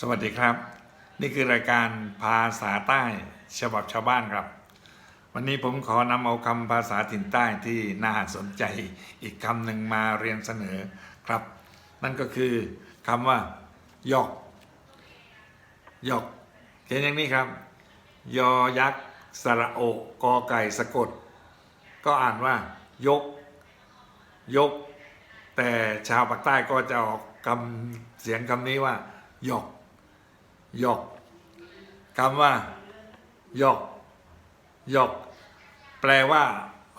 สวัสดีครับ นี่คือรายการภาษาใต้ฉบับชาวบ้านครับ วันนี้ผมขอนำเอาคำภาษาถิ่นใต้ที่น่าสนใจอีกคำหนึ่งมาเรียนเสนอครับ นั่นก็คือคำว่ายอกยอกเขียนอย่างนี้ครับ ยอยักษ์สระโอกอไก่สะกด ก็อ่านว่า ยก ยก แต่ชาวปากใต้ก็จะออกคำเสียงคำนี้ว่ายอก ยอกคำว่ายอกยอก แปลว่า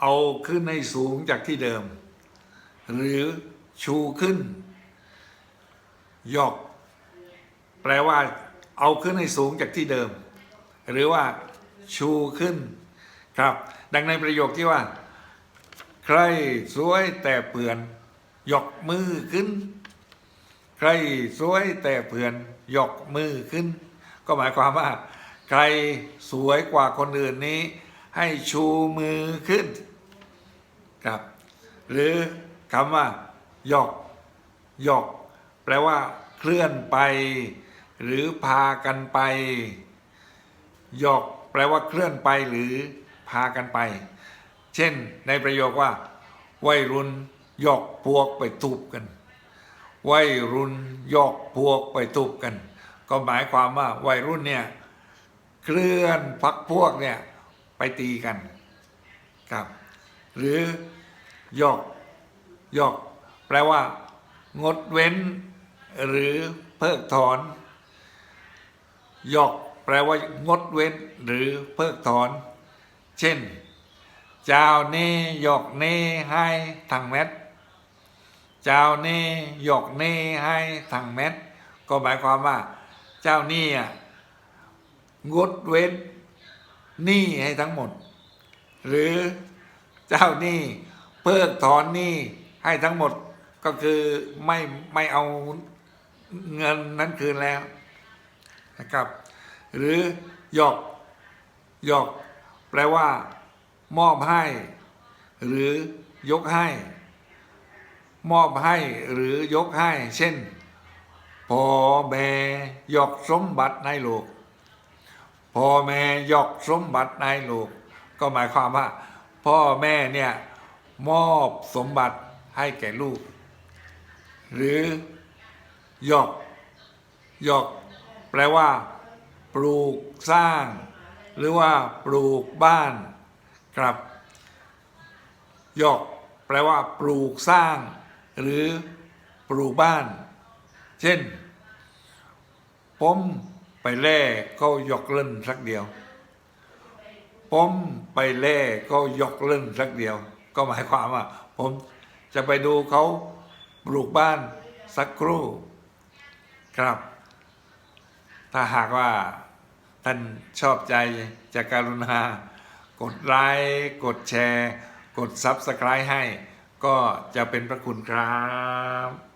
เอาขึ้นให้สูงจากที่เดิม หรือชูขึ้นยอก แปลว่า เอาขึ้นให้สูงจากที่เดิม หรือว่า ชูขึ้น ครับ ดังในประโยคที่ว่า ใครสวยแต่เปื่อนยกมือขึ้น ใครสวยแต่เพื่อนยกมือขึ้น ก็หมายความว่า ใครสวยกว่าคนอื่นนี้ ให้ชูมือขึ้นครับ หรือคำว่ายกยกแปลว่าเคลื่อนไป หรือพากันไปยกแปลว่าเคลื่อนไปหรือพากันไป เช่นในประโยคว่า วัยรุ่นยกพวกไปทุบกัน วัยรุ่นยกพวกไปทุบกัน ก็หมายความว่าวัยรุ่นเนี่ยเคลื่อนพักพวกเนี่ยไปตีกันครับ หรือยกยกแปลว่า งดเว้น หรือเพิกถอนยกแปลว่างดเว้น หรือเพิกถอน เช่น เจ้านี่ยกนี่ให้ทางเม็ด เจ้านี่ยกนี่ให้ทางเม็ด ก็หมายความว่า เจ้านี่งดเว้นหนี้ให้ทั้งหมด หรือเจ้านี่เพิกถอนหนี้ให้ทั้งหมดก็คือไม่ไม่เอาเงินนั้นคืนแล้วนะครับ หรือหยอกหยอกแปลว่า มอบให้ หรือยกให้ มอบให้หรือยกให้ เช่นพ่อแม่ยกสมบัติในลูกพ่อแม่ยกสมบัติในลูกก็หมายความว่า พ่อแม่เนี่ยมอบสมบัติให้แก่ลูก หรือยกยกแปลว่า ปลูกสร้าง หรือว่า ปลูกบ้านครับยกแปลว่า ปลูกสร้าง หรือปลูกบ้าน เช่น ผมไปแล่ก็ยกเล่นสักเดียว ผมไปแล่ก็ยกเล่นสักเดียว ก็หมายความว่า ผมจะไปดูเขาปลูกบ้านสักครู่ ครับ ถ้าหากว่าท่านชอบใจจะการุณากดไลค์กดแชร์ กด Subscribe ให้ ก็จะเป็นพระคุณครับ